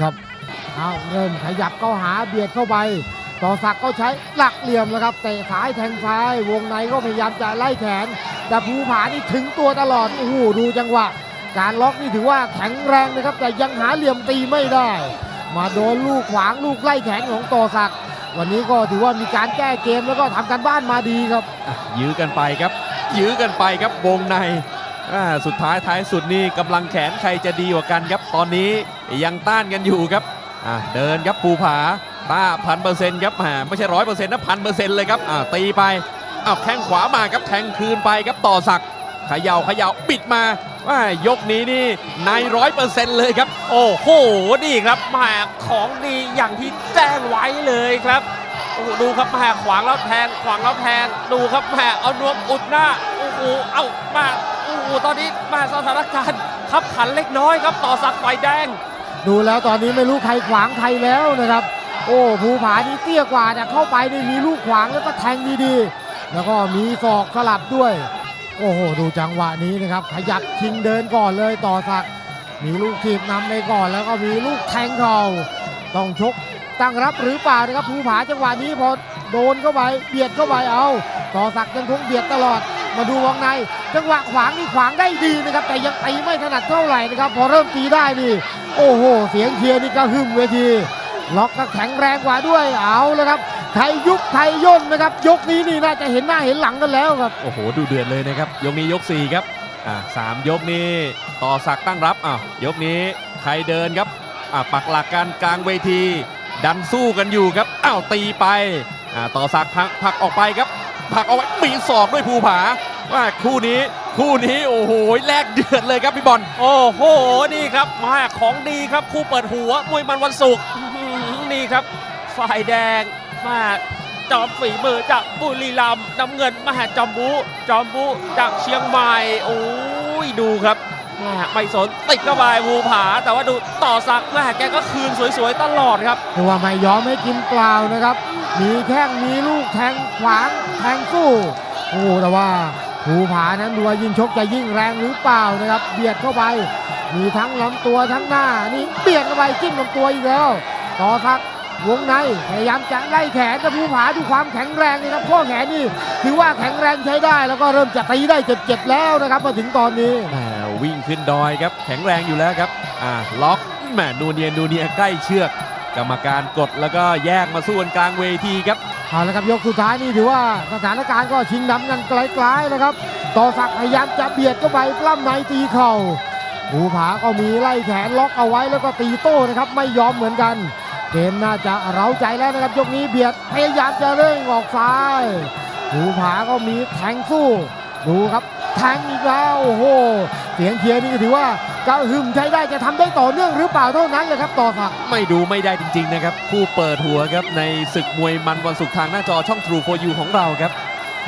ครับเอาเริ่มขยับเข้าหาเบียดเข้าไป ต่อศักก็ใช้หลักเหลี่ยมแล้วครับเตะซ้ายแทงซ้ายวงในก็พยายามจะไล่แขน แต่ภูผานี่ถึงตัวตลอดโอ้โหดูจังหวะการล็อกนี่ถือว่าแข็งแรงนะครับ แต่ยังหาเหลี่ยมตีไม่ได้ มาโดนลูกขวางลูกไล่แขนของต่อศัก วันนี้ก็ถือว่ามีการแก้เกมแล้วก็ทำการบ้านมาดีครับ ยื้อกันไปครับ ยื้อกันไปครับวงใน สุดท้ายท้ายสุดนี่กำลังแขนใครจะดีกว่ากันครับ ตอนนี้ยังต้านกันอยู่ครับเดินครับภูผาต้าพันเปอร์เซ็นต์ครับไม่ใช่ร้อยเปอร์เซ็นต์นะพันเปอร์เซ็นต์เลยครับตีไปอ้าวแข้งขวามาครับแทงคืนไปครับต่อศักเขย่าเขย่าปิดมาว่ายกนี้นี่ในร้อยเปอร์เซ็นต์เลยครับ โอ้โหนี่ครับแหมาของดีอย่างที่แจ้งไว้เลยครับโอ้โหดูครับแหมขวางแล้วแทงขวางแล้วแทงดูครับแหมเอานวมอุดหน้าโอ้โหเอามา โอ้ตอนนี้แมาสถานการณ์ขับขันเล็กน้อยครับ ต่อสักไฟแดง ดูแล้วตอนนี้ไม่รู้ใครขวางใครแล้วนะครับ โอ้ภูผานี่เตี้ยกว่าแต่เข้าไปนี่มีลูกขวางแล้วก็แทงดีๆ แล้วก็มีศอกสลับด้วย โอ้โหดูจังหวะนี้นะครับ ขยับชิงเดินก่อนเลยต่อสัก มีลูกทีบนำไปก่อนแล้วก็มีลูกแทงเข่าต้องชกตั้งรับหรือเปล่านะครับภูผาจังหวะนี้พอโดนเข้าไปเบียดเข้าไปเอา ต่อสักยังคงเบียดตลอดมาดูวงใน จังหวะขวางนี่ขวางได้ดีนะครับแต่ยังตีไม่ถนัดเท่าไหร่นะครับ พอเริ่มตีได้นี่ โอ้โห เสียงเชียร์นี่ก็หึ่มเวที ล็อกก็แข็งแรงกว่าด้วยเอาแล้วครับใครยุบใครย่นนะครับ ยกนี้นี่น่าจะเห็นหน้าเห็นหลังกันแล้วครับโอ้โหดูเดือดเลยนะครับ ยกนี้ยก4ครับอ่าสามยกนี้ต่อสักตั้งรับอ้าวยกนี้ใครเดินครับอ่าปักหลักกันกลางเวที ดันสู้กันอยู่ครับอ้าวตีไปอ่าต่อสักดิ์ผลักผักออกไปครับผลักเอาไว้มีศอกด้วยภูผา ว่าคู่นี้คู่นี้โอ้โหแลกเดือดเลยครับพี่บอลโอ้โหนี่ครับแหมาของดีครับคู่เปิดหัวมวยมันวันศุกร์อื้อหือนี่ครับฝ่ายแดงแหมาจอมฝีมือจากบุรีรัมย์น้ำเงินมหาจอมบุจอมบุจากเชียงใหม่โอ้ยดูครับแหม่ไม่สนติดเข้าไปภูผา แต่ว่าดูต่อสักดิ์แหม่แกก็คืนสวยๆตลอดครับแต่ว่าไม่ยอมให้กินเปล่านะครับ มีแข้งมีลูกแทงขวางแทงสู้โอ้แต่ว่า ภูผานั้นดูว่ายิ่งชกจะยิ่งแรงหรือเปล่านะครับ เบียดเข้าไป มีทั้งลำตัวทั้งหน้า นี่เบียดเข้าไปจิ้มลำตัวอีกแล้ว ต่อครับวงในพยายามจะไล่แขนแต่ภูผาดูความแข็งแรงนี่ครับข้อแขนนี่ถือว่าแข็งแรงใช้ได้แล้วก็เริ่มจะตีได้เจ็บๆแล้วนะครับมาถึงตอนนี้แหมวิ่งขึ้นดอยครับ แข็งแรงอยู่แล้วครับอ่าล็อกแหมนูเนียนูเนียใกล้เชือก กรรมการกดแล้วก็แยกมาสู้กันกลางเวทีครับ เอาละครับยกสุดท้ายนี่ถือว่าสถานการณ์ก็ชิงดำกันไกลๆนะครับ ต่อสักพยายามจะเบียดเข้าไปปล้ำในตีเข่าภูผาก็มีไล่แขนล็อกเอาไว้แล้วก็ตีโต้นะครับไม่ยอมเหมือนกัน เกมน่าจะเร้าใจแล้วนะครับยกนี้เบียดพยายามจะเร่งออกซ้ายภูผาก็มีแทงสู้ ดูครับแทงอีกแล้วโอ้โหเสียงเชียร์นี่ถือว่า กระหึ่มใช้ได้จะทำได้ต่อเนื่องหรือเปล่าเท่านั้นเลยครับต่อสักไม่ดูไม่ได้จริง ๆ นะครับ คู่เปิดหัวครับในศึกมวยมันวันศุกร์ทางหน้าจอช่อง True for You ของเราครับ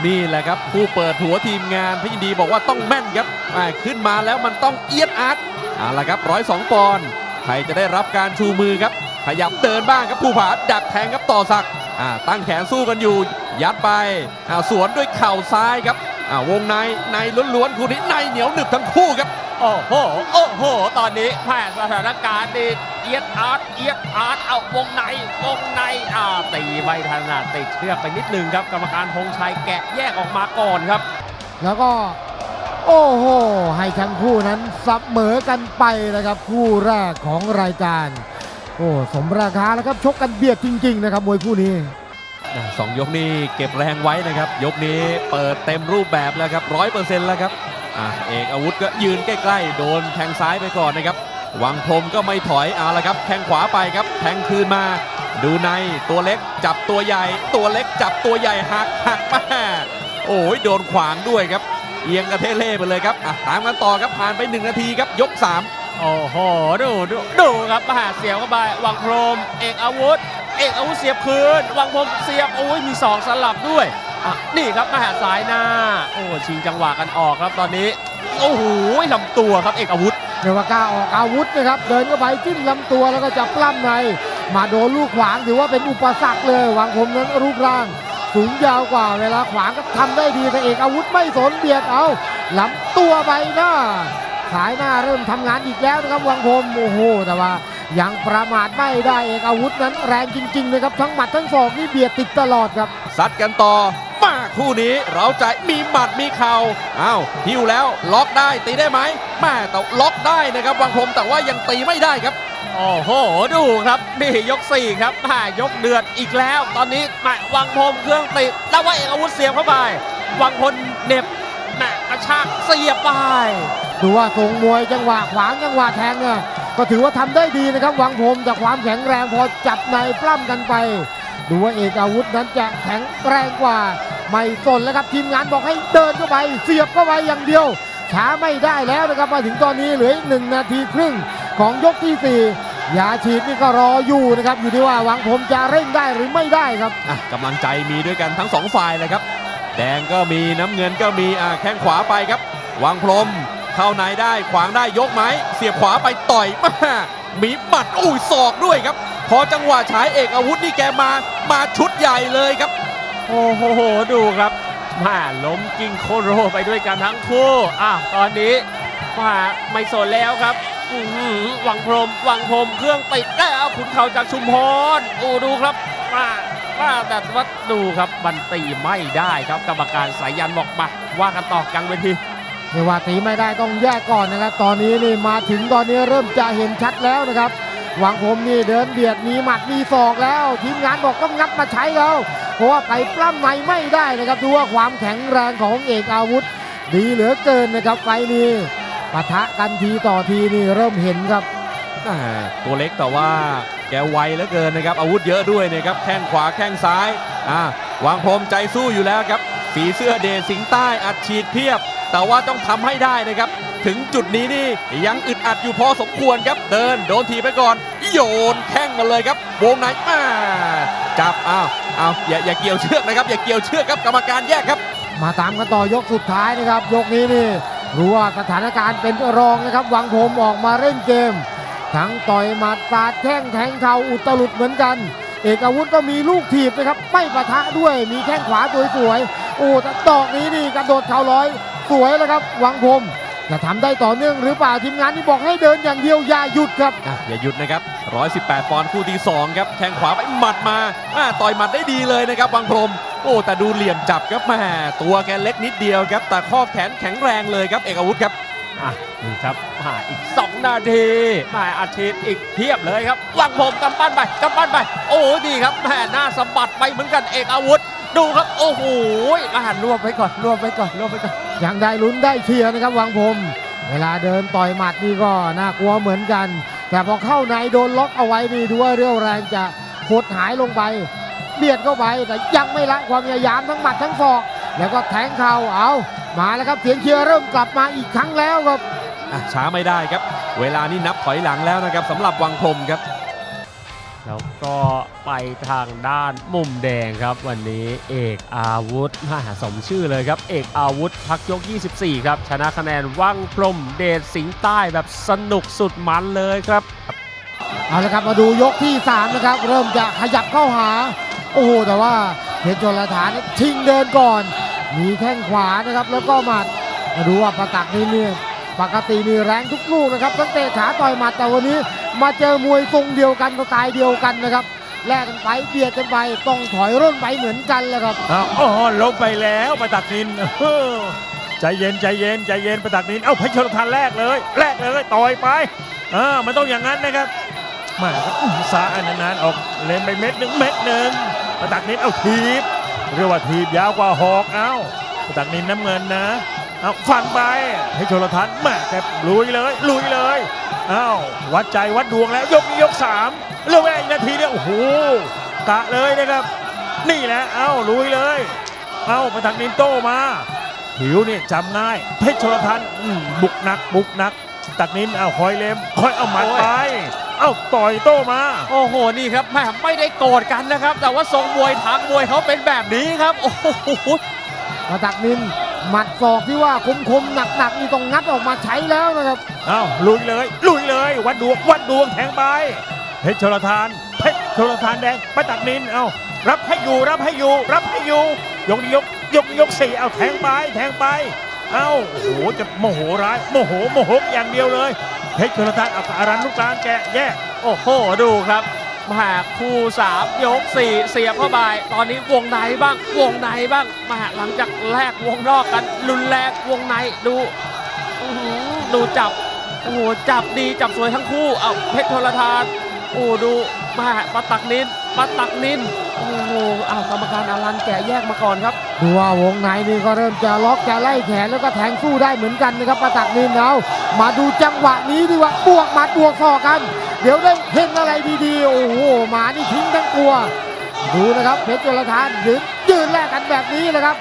นี่แหละครับคู่เปิดหัวทีมงานพี่ยินดีบอกว่าต้องแม่นครับอ่ขึ้นมาแล้วมันต้องเอียดอาร์ตเอาละครับร้อยสองปอนด์ใครจะได้รับการชูมือครับ ขยับเดินบ้างครับภูผาดักแทงครับต่อสักตั้งแขนสู้กันอยู่ ยัดไปอ่าสวนด้วยเข่าซ้ายครับอ่าวงในในล้วนๆคู่นี้ในเหนียวหนึบทั้งคู่ครับ โอ้โห โอ้โห ตอนนี้แม่สถานการณ์ดีเอียดอาร์ตเอียดอาร์ตเอาวงในวงในอ่าตีไม่ถนัดติดเชือกไปนิดนึงครับ กรรมการธงชัยแกะแยกออกมาก่อนครับ แล้วก็ โอ้โห ให้ทั้งคู่นั้นเสมอกันไปนะครับคู่แรกของรายการ โอ้สมราคาแล้วครับชกกันเบียดจริง ๆ นะครับมวยคู่นี้อะสองยกนี้เก็บแรงไว้นะครับ ยกนี้เปิดเต็มรูปแบบแล้วครับร้อยเปอร์เซ็นต์แล้วครับ อะเอกอาวุธก็ยืนใกล้ๆ โดนแทงซ้ายไปก่อนนะครับ วังพรมก็ไม่ถอยเอาละครับแทงขวาไปครับ แทงคืนมา ดูในตัวเล็กจับตัวใหญ่ ตัวเล็กจับตัวใหญ่หักหักมาโอ้ยโดนขวางด้วยครับ เอียงกระเทเล่ไปเลยครับอะตามกันต่อครับผ่านไป 1 นาทีครับยก 3 โอ้โหดูดูดูครับมหาเสียบเข้าไปวังพรมเอกอาวุธ เอกอาวุธเสียบคืน วังพรมเสียบโอ้ยมีสองสลับด้วย อะนี่ครับมหาสายหน้า โอ้ชิงจังหวะกันออกครับตอนนี้ โอ้โหลำตัวครับเอกอาวุธเรียกว่ากล้าออกอาวุธนะครับ เดินเข้าไปจิ้มลำตัวแล้วก็จะปล้ำใน มาโดนลูกขวางถือว่าเป็นอุปสรรคเลยหวังผมนั้นรูปร่าง สูงยาวกว่าเวลาขวางก็ทำได้ดีแต่เอกอาวุธไม่สนเบียดเอาลำตัวใบหน้า สายหน้าเริ่มทำงานอีกแล้วนะครับวังพรมโอ้โหแต่ว่ายังประมาทไม่ได้เอกอาวุธนั้นแรงจริงๆนะครับทั้งหมัดทั้งศอกนี่เบียดติดตลอดครับ ซัดกันต่อ มาคู่นี้เราใจมีหมัดมีเข่าอ้าวหิวแล้วล็อกได้ตีได้ไหมแม่แต่ล็อกได้นะครับวังพรมแต่ว่ายังตีไม่ได้ครับโอ้โห ดูครับนี่ยก 4 ครับมายกเดือดอีกแล้ว ตอนนี้มาวังพรมเครื่องติดแล้วว่าเอกอาวุธเสียบเข้าไป วังพลเหน็บแม่กระชากเสียบไปดูว่าทรงมวยจังหวะขวางจังหวะแทงเนี่ยก็ถือว่าทำได้ดีนะครับหวังพรมจากความแข็งแรงพอจับในปล้ำกันไป ดูว่าเอกอาวุธนั้นจะแข็งแรงกว่า ไม่สนแล้วครับทีมงานบอกให้เดินเข้าไป เสียบเข้าไปอย่างเดียว ช้าไม่ได้แล้วนะครับมาถึงตอนนี้เหลืออีกหนึ่งนาทีครึ่งของยกที่สี่ยาฉีดนี่ก็รออยู่นะครับ อยู่ที่ว่าหวังพรมจะเร่งได้หรือไม่ได้ครับอะกำลังใจมีด้วยกันทั้งสองฝ่ายเลยครับ แดงก็มีน้ำเงินก็มีอะแข้งขวาไปครับวางพรมเข้าในได้ขวางได้ยกไหมเสียบขวาไปต่อยมามีหมัดอุ้ยศอกด้วยครับ พอจังหวะฉายเอกอาวุธนี่แกมามาชุดใหญ่เลยครับ โอ้โหดูครับมาล้มกิ้งโคโรไปด้วยกันทั้งคู่อะตอนนี้มาไม่สนแล้วครับอื้อหือวังพรมวังพรมเครื่องติดแล้วขุนเข่าจากชุมพรโอ้ดูครับมามาแต่ว่าดูครับมันตีไม่ได้ครับกรรมการสายยันบอกมาว่ากันต่อกลางเวทีไม่ว่าตีไม่ได้ต้องแยกก่อนนะครับ ตอนนี้นี่มาถึงตอนนี้เริ่มจะเห็นชัดแล้วนะครับห วังผมนี่เดินเบียดมีหมัดมีศอกแล้ว ทีมงานบอกต้องงัดมาใช้แล้วเพราะว่าไปปล้ำในไม่ได้นะครับดูว่าความแข็งแรงของเอกอาวุธ ดีเหลือเกินนะครับไฟนี้ปะทะกันทีต่อทีนี่เริ่มเห็นครับตัวเล็กแต่ว่าแกไวเหลือเกินนะครับ อาวุธเยอะด้วยนะครับแข้งขวาแข้งซ้ายอ่าวางพรมใจสู้อยู่แล้วครับสีเสื้อเดชสิงใต้อัดฉีดเพียบ แต่ว่าต้องทำให้ได้นะครับ ถึงจุดนี้นี่ยังอึดอัดอยู่พอสมควรครับ เดินโดนทีไปก่อน โยนแข้งมาเลยครับ วงในอ่าจับอ้าวอ้าวอย่าอย่าเกี่ยวเชือกนะครับอย่าเกี่ยวเชือกครับกรรมการแยกครับ มาตามกันต่อยกสุดท้ายนะครับ ยกนี้นี่รู้ว่าสถานการณ์เป็นรองนะครับหวังผมออกมาเล่นเกม ทั้งต่อยหมัดสาดแข้งแทงเข่าอุตลุดเหมือนกัน เอกอาวุธก็มีลูกถีบนะครับไม่ปะทะด้วยมีแข้งขวาสวยๆโอ้แต่ดอกนี้นี่กระโดดเข่าร้อยสวยแล้วครับหวังผม จะทำได้ต่อเนื่องหรือเปล่าทีมงานนี่บอกให้เดินอย่างเดียวอย่าหยุดครับอะอย่าหยุดนะครับ 118 ปอนด์คู่ที่2ครับแข้งขวาไปหมัดมาอ่าต่อยหมัดได้ดีเลยนะครับวังพรหมโอ้แต่ดูเหลี่ยมจับครับแหม่ตัวแกเล็กนิดเดียวครับ แต่ข้อแขนแข็งแรงเลยครับเอกอาวุธครับอะนี่ครับมาอีก 2 นาทีมาอาทิตย์อีกเพียบเลยครับวางผมกำปั้นไปกำปั้นไป โอ้ดีครับแม่หน้าสะบัดไปเหมือนกันเอกอาวุธ ดูครับโอ้โหมารวบไปก่อนรวบไปก่อนรวบไปก่อน ยังได้ลุ้นได้เชียร์นะครับวังผมเวลาเดินต่อยหมัดนี่ก็น่ากลัวเหมือนกัน แต่พอเข้าในโดนล็อกเอาไว้นี่ดูว่าเรี่ยวแรงจะหดหายลงไปเบียดเข้าไปแต่ยังไม่ละความพยายามทั้งหมัดทั้งศอก แล้วก็แทงเข่าเอามาแล้วครับเสียงเชียร์เริ่มกลับมาอีกครั้งแล้วครับช้าไม่ได้ครับ เวลานี้นับถอยหลังแล้วนะครับสำหรับวังพรมครับ แล้วก็ไปทางด้านมุมแดงครับ วันนี้เอกอาวุธมาสมชื่อเลยครับ เอกอาวุธพักยก 24 ครับ ชนะคะแนนว่างพรมเดชสิงห์ใต้แบบสนุกสุดมันเลยครับ เอาละครับมาดูยกที่สามนะครับ เริ่มจะขยับเข้าหา โอ้โห แต่ว่าเพชรชลฐานชิงเดินก่อน มีแข้งขวานะครับ แล้วก็หมัดมาดูว่าประตักนี่เนี่ย ปกตินี่แรงทุกลูกนะครับตั้งแต่ขาต่อยหมัดแต่วันนี้มาเจอมวยทรงเดียวกันสไตล์เดียวกันนะครับแลกกันไปเบียดกันไปต้องถอยร่นไปเหมือนกันแหละครับอ๋อลงไปแล้วประตักนินใจเย็นใจเย็นใจเย็นประตักนินเอ้าพชรทานแรกเลยแรกเลยต่อยไปเออมันต้องอย่างนั้นนะครับมาก็อุ้มซ้นานๆออกเล่นไปเม็ดหนึ่งเม็ดหนึ่งประตักนินเอาทีบเรียกว่าทีบยาวกว่าหอกเอ้าประตักนินน้ำเงินนะ เอาฟันไปให้ชลทานแม่แกลุยเลยลุยเลยเอ้าวัดใจวัดดวงแล้วยกนี้ยกสามเหลือเวลาอีกนาทีเดียวโอ้โหกะเลยนะครับ นี่แหละเอ้าลุยเลย เอ้าประทังนินโตมาหิวเนี่ยจำง่ายเพชรชลทันอืมบุกหนัก บุกหนัก ตักนินเอ้าคอยเล็มคอยเอาหมัดไปเอ้าต่อยโตมา โอ้โหนี่ครับแม่ไม่ได้โกรธกันนะครับ แต่ว่าทรงมวยทางมวยเขาเป็นแบบนี้ครับ โอ้โหประตักนิน หมัดศอกที่ว่าคมๆหนักๆนี่ต้องงัดออกมาใช้แล้วนะครับเอ้าลุยเลย ลุยเลยวัดดวงวัดดวงแทงไปเพชรชลทานเพชรชลทานแดงประตักนินเอารับให้อยู่รับให้อยู่ รับให้อยู่ยกยกยกยกสี่เอาแทงไปแทงไปเอ้าโอ้โหจะโมโหร้ายโมโหโมโหอย่างเดียวเลยเพชรชลทานเอาอารันลูกกลางแกะแยกโอ้โหดูครับ มาคู่สามยกสี่เสียบเข้าไปตอนนี้วงในบ้าง วงในบ้างมาหลังจากแลกวงนอกกันรุนแรงวงในดูดูจับโอ้โหจับดีจับสวยทั้งคู่เอาเพชรโทรทานโอ้ดูมาปะตักนิด ปะตักนินโอ้โหเอาวกรรมการอารันแกะแยกมาก่อนครับ ดูว่าวงในนี่ก็เริ่มจะล็อกจะไล่แขนแล้วก็แทงสู้ได้เหมือนกันนะครับประตักนินเอามาดูจังหวะนี้ดีกว่าบวกหมัดบวกศอกกัน เดี๋ยวได้เห็นอะไรดีๆ โอ้โหหมานี่ทิ้งทั้งตัว ดูนะครับเพชรจุลธานยืนยืนแลกกันแบบนี้นะครับ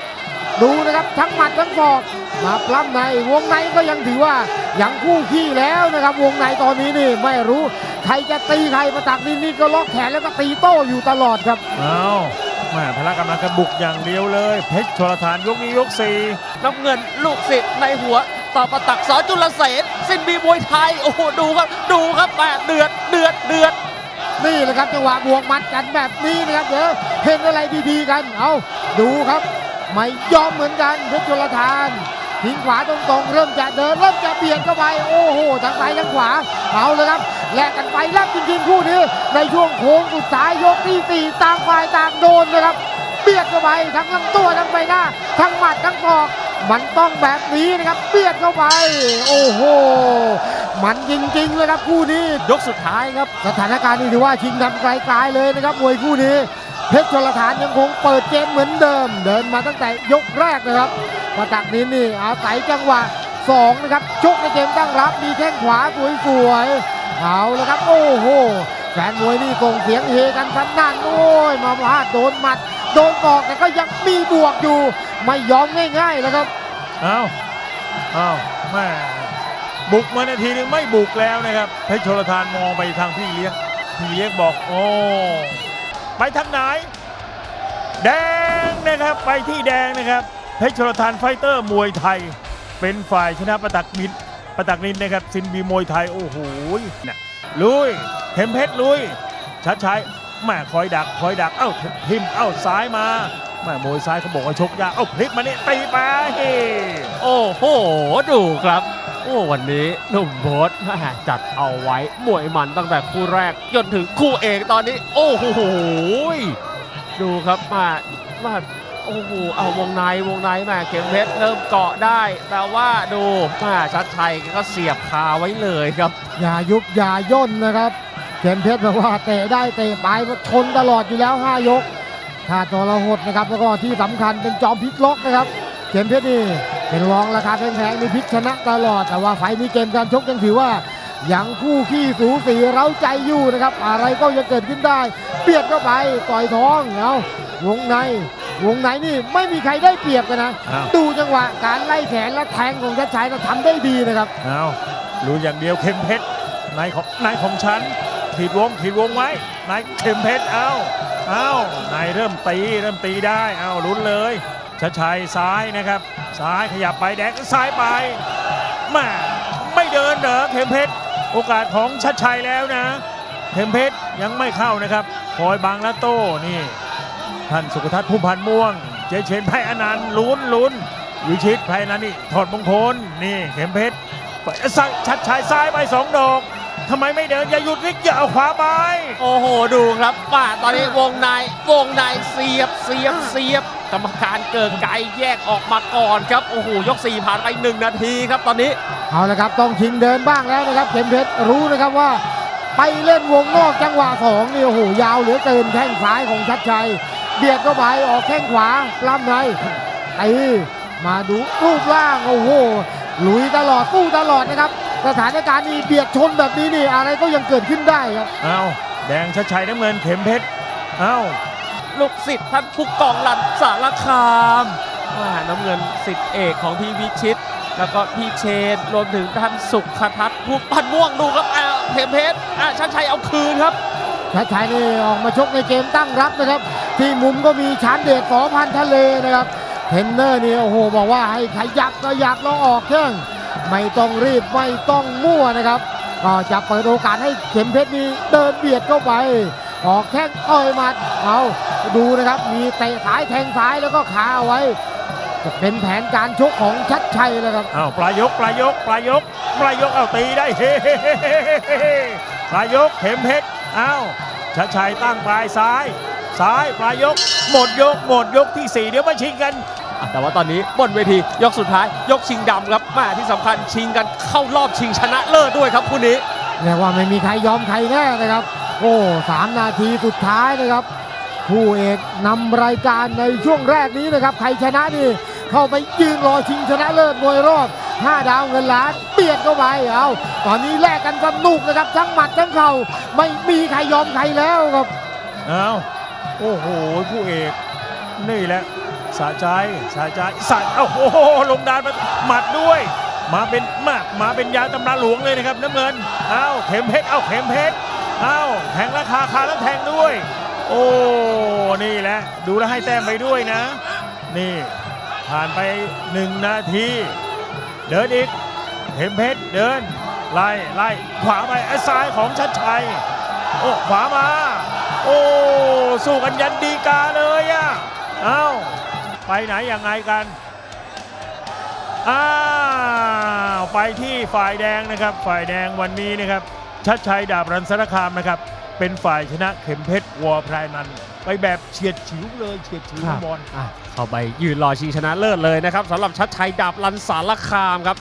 ดูนะครับทั้งหมัดทั้งศอก มาปล้ำในวงในก็ยังถือว่ายังคู่ขี้แล้วนะครับ วงในตอนนี้นี่ไม่รู้ใครจะตีใครประตักนินนี่ก็ล็อกแขนแล้วก็ตีโต้อยู่ตลอดครับเอาแม่พละกำลังกระบุกอย่างเดียวเลย เพชรชลทานยกนี้ยกสี่น้ำเงินลูกศิษย์ในหัวต่อประตักสอจุลเสนสิ้นบีมวยไทยโอ้โหดูครับดูครับแม่เดือดเดือดเดือดนี่แหละครับจังหวะบวกหมัดกันแบบนี้นะครับเดี๋ยวเห็นอะไรดีๆกันเอาดูครับไม่ยอมเหมือนกันเพชรจุลธาน ทิ้งขวาตรงๆ เริ่มจะเดิน เริ่มจะเบียดเข้าไป โอ้โหทั้งซ้ายทั้งขวา เอาเลยครับ แลกกันไปแลกจริงๆคู่นี้ ในช่วงโค้งสุดท้ายยกที่สี่ต่างฝ่ายต่างโดนนะครับ เบียดเข้าไปทั้งลำตัวทั้งใบหน้า ทั้งหมัดทั้งศอก มันต้องแบบนี้นะครับ เบียดเข้าไป โอ้โห มันจริงๆเลยครับคู่นี้ ยกสุดท้ายครับ สถานการณ์นี่ถือว่าชิงดำไกลๆเลยนะครับมวยคู่นี้ เพชรชลทานยังคงเปิดเกมเหมือนเดิม เดินมาตั้งแต่ยกแรกนะครับ มาตักนี้นี่อาศัยจังหวะสองนะครับชกในเกมตั้งรับมีแข้งขวาสวยๆเอาและครับ โอ้โหแฟนมวยนี่ส่งเสียงเฮกันสนั่นโอ้ยมาพลาดโดนหมัด โดนตอกแต่ก็ยังมีบวกอยู่ ไม่ยอมง่ายๆแล้วครับเอาเอาแม่บุกมานาทีนึงไม่บุกแล้วนะครับเพชรชลทานมองไปทางพี่เลี้ยงพี่เลี้ยงบอกโอ้ไปทางไหน แดงนะครับไปที่แดงนะครับ เพชรชลทานไฟเตอร์มวยไทย เป็นฝ่ายชนะประตักมินประตักนินนะครับซินบีมวยไทยโอ้โหนะลุยเข็มเพชรลุยชัดชัยแม่คอยดักคอยดักเอ้าทิมเอ้าซ้ายมาแม่มวยซ้ายเขาบอกว่าชกยากเอ้าพลิกมาเนี่ยตีไปโอ้โหดูครับโอ้วันนี้หนุ่มโบสจัดเอาไว้มวยมันตั้งแต่คู่แรกจนถึงคู่เอกตอนนี้ โอ้โหดูครับมามา โอ้โหเอาวงในวงในแม่เข็มเพชรเริ่มเกาะได้ แต่ว่าดูมาชัดชัยก็เสียบคาไว้เลยครับ อย่ายุบอย่าย่นนะครับ เข็มเพชรบอกว่าเตะได้เตะไปชนตลอดอยู่แล้ว5ยกถ้าจรหดนะครับแล้วก็ที่สำคัญเป็นจอมพลิกล็อกนะครับ เข็มเพชรนี่เป็นรองราคาแพงๆในพลิกชนะตลอด แต่ว่าไฟนี้เกมการชกยังถือว่ายังคู่ขี้สูสีเร้าใจอยู่นะครับ อะไรก็จะเกิดขึ้นได้เบียดเข้าไปต่อยท้องเอาวงใน วงในนี่ไม่มีใครได้เปรียบกันนะ อ้าว ดูจังหวะการไล่แขนและแทงของชัดชัยเราทำได้ดีนะครับ เอารู้อย่างเดียวเข็มเพชรนายของนายของฉันขีดวงขีดวงไว้นายเข็มเพชรเอาเอานายเริ่มตีเริ่มตีได้เอาลุ้นเลยชัดชัยซ้ายนะครับ ซ้ายขยับไปแดงซ้ายไปแม่ไม่เดินเหรอเข็มเพชรโอกาสของชัดชัยแล้วนะเข็มเพชรยังไม่เข้านะครับคอยบังและโต้นี่ ท่านสุขทัศน์ภูมิพันธ์ม่วง เจเชนไพอนันต์ลุ้นลุ้นวิชิตไพอนันต์นี่ถอดมงคลนี่เข็มเพชรไปซ้ายชัดชายซ้ายไปสองดอกทำไมไม่เดินอย่าหยุดนิดอย่าเอาขวาไปโอ้โหดูครับมาตอนนี้วงในวงในเสียบเสียบเสียบกรรมการเกิดไกลแยกออกมาก่อนครับโอ้โหยก4ผ่านไป 1 นาทีครับตอนนี้เอาละครับต้องชิงเดินบ้างแล้วนะครับเข็มเพชรรู้นะครับว่า ไปเล่นวงนอกจังหวะสองนี่โอ้โหยาวเหลือเกินแข้งซ้ายของชัดชัย เบียดเข้าไปออกแข้งขวาปล้ำในตีมาดูรูปร่างโอ้โหลุยตลอดสู้ตลอดนะครับ สถานการณ์นี้เบียดชนแบบนี้นี่อะไรก็ยังเกิดขึ้นได้ครับเอาแดงชัดชัยน้ำเงินเข็มเพชรเอาลูกศิษย์ท่านผู้กองหลันสารคามว่าน้ำเงินศิษย์เอกของพี่วิชิต แล้วก็พี่เชนรวมถึงท่านสุขทัศน์ผู้พันม่วงดูครับอ้าวเทมเพชรอะชัดชัยเอาคืนครับชัดชัยนี่ออกมาชกในเกมตั้งรับนะครับ ที่มุมก็มีชานเดชสอพันทะเลนะครับเทนเนอร์นี่โอ้โหบอกว่าให้ขยับก็ยับแล้วออกเครื่องไม่ต้องรีบไม่ต้องมั่วนะครับก็จะเปิดโอกาสให้เข็มเพชรนี่เดินเบียดเข้าไป ออกแข้งต่อยมัดเอาดูนะครับ มีเตะซ้ายแทงซ้ายแล้วก็ขาเอาไว้จะเป็นแผนการชกของชัดชัยแล้วครับเอาปลายยกปลายยกปลายยกปลายยกเอาตีได้เฮ้เฮ้เฮ้เฮ้เฮ้ปลายกเข็มเพชรอ้าวชัดชัยตั้งปลายซ้าย ซ้ายปลายยก หมดยก หมดยกที่สี่เดี๋ยวมาชิงกันแต่ว่าตอนนี้บนเวทียกสุดท้ายยกชิงดำครับแมาที่สำคัญชิงกันเข้ารอบชิงชนะเลิศด้วยครับคู่นี้ เรียกว่าไม่มีใครยอมใครแน่นะครับ โอ้สามนาทีสุดท้ายนะครับคู่เอกนำรายการในช่วงแรกนี้นะครับ ใครชนะนี่เข้าไปยืนรอชิงชนะเลิศมวยรอบ5ดาวเงินล้านเบียดเข้าไปเอาตอนนี้แลกกันสนุกนะครับทั้งหมัดทั้งเข่าไม่มีใครยอมใครแล้วครับ เอา โอ้โหผู้เอกนี่แหละสะใจสะใจสะโอ้โหลงดานมาหมัดด้วย มาเป็นมามาเป็นยาตำราหลวงเลยนะครับน้ำเงินเอาวเข็มเพชรเอาวเข็มเพชรเอาวแทงราคาคาแล้วแทงด้วย โอ้นี่แหละดูแลให้แต้มไปด้วยนะ นี่ผ่านไปหนึ่งนาที เดินอีกเข็มเพชรเดินไล่ไล่ขวาไปไอ้ซ้ายของชัดชัยโอ้ขวามา โอ้สู้กันยันดีกาเลยอะเอ้าไปไหนยังไงกันอ้าวไปที่ฝ่ายแดงนะครับ ฝ่ายแดงวันนี้นะครับชัดชัยดาบรันสารคามนะครับ เป็นฝ่ายชนะเข็มเพชรวอร์ไพรนันไปแบบเฉียดฉิวเลยเฉียดฉิวครับบอลเข้าไปยืนรอชิงชนะเลิศเลยนะครับสำหรับชัดชัยดาบลันสารคามครับ